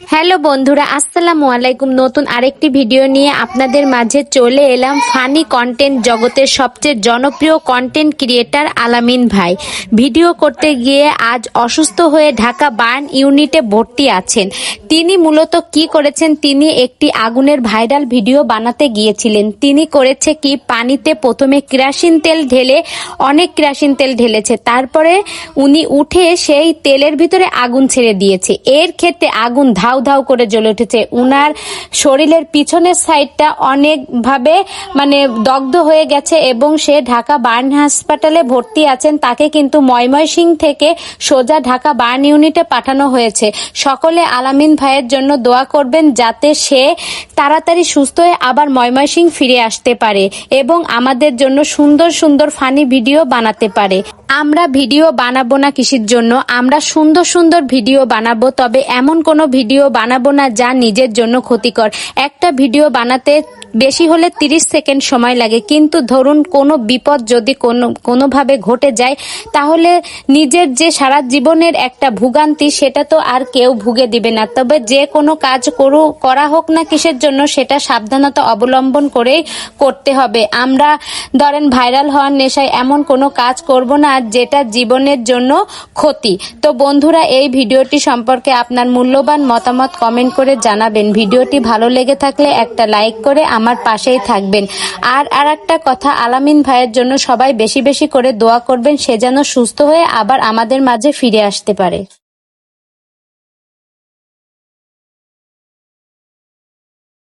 Hello বন্ধুরা, আসসালামু আলাইকুম। নতুন আরেকটি ভিডিও নিয়ে আপনাদের মাঝে চলে এলাম ফানি কন্টেন্ট জগতের সবচেয়ে জনপ্রিয় কন্টেন্ট ক্রিয়েটার আলামিন ভাই। ভিডিও করতে গিয়ে আজ অসুস্থ হয়ে ঢাকা বার্ন ইউনিটে ভর্তি আছেন। তিনি মূলত কি করেছেন, তিনি একটি আগুনের ভাইরাল ভিডিও বানাতে গিয়েছিলেন। তিনি করেছে কি, পানিতে প্রথমে কেরাসিন তেল ঢেলে, অনেক কেরাসিন তেল ঢেলেছে। তারপরে উনি উঠে সেই তেলের ভিতরে আগুন ছেড়ে দিয়েছে। এর ক্ষেত্রে আগুন ধাউ ধাউ করে জ্বলে উঠেছে। উনার শরীরের পিছনের সাইডটা অনেকভাবে মানে দগ্ধ হয়ে গেছে এবং সে ঢাকা বার্ন হাসপাতালে ভর্তি আছেন। তাকে কিন্তু ময়মনসিং থেকে সোজা ঢাকা বার্ন ইউনিটে পাঠানো হয়েছে। সকলে আলামিন ভাইয়ের জন্য দোয়া করবেন যাতে সে তাড়াতাড়ি সুস্থ হয়ে আবার ময়মনসিং ফিরে আসতে পারে এবং আমাদের জন্য সুন্দর সুন্দর ফানি ভিডিও বানাতে পারে। আমরা ভিডিও বানাবো না কিসির জন্য? আমরা সুন্দর সুন্দর ভিডিও বানাবো, তবে এমন কোনো ভিডিও বানাবো না যা নিজের জন্য ক্ষতিকর। একটা ভিডিও বানাতে বেশি হলে 30 সেকেন্ড সময় লাগে। কিন্তু ধরুন কোনো বিপদ যদি কোনো, কোনোভাবে ঘটে যায়, তাহলে নিজের যে সারা জীবনের একটা ভোগান্তি, সেটা তো আর কেউ ভুগে দিবে না। তবে যে কোনো কাজ করু, করা হোক না কিসের জন্য, সেটা সাবধানতা অবলম্বন করেই করতে হবে। আমরা ধরেন ভাইরাল হওয়ার নেশায় এমন কোনো কাজ করব না, যেটা জীবনের জন্য ক্ষতি। তো বন্ধুরা, এই ভিডিওটি সম্পর্কে আপনার মূল্যবান মতামত কমেন্ট করে জানাবেন। ভিডিওটি ভালো লেগে থাকলে একটা লাইক করে আমার পাশেই থাকবেন। আর আর একটা কথা, আলামিন ভাইয়ের জন্য সবাই বেশি বেশি করে দোয়া করবেন, সে যেন সুস্থ হয়ে আবার আমাদের মাঝে ফিরে আসতে পারে।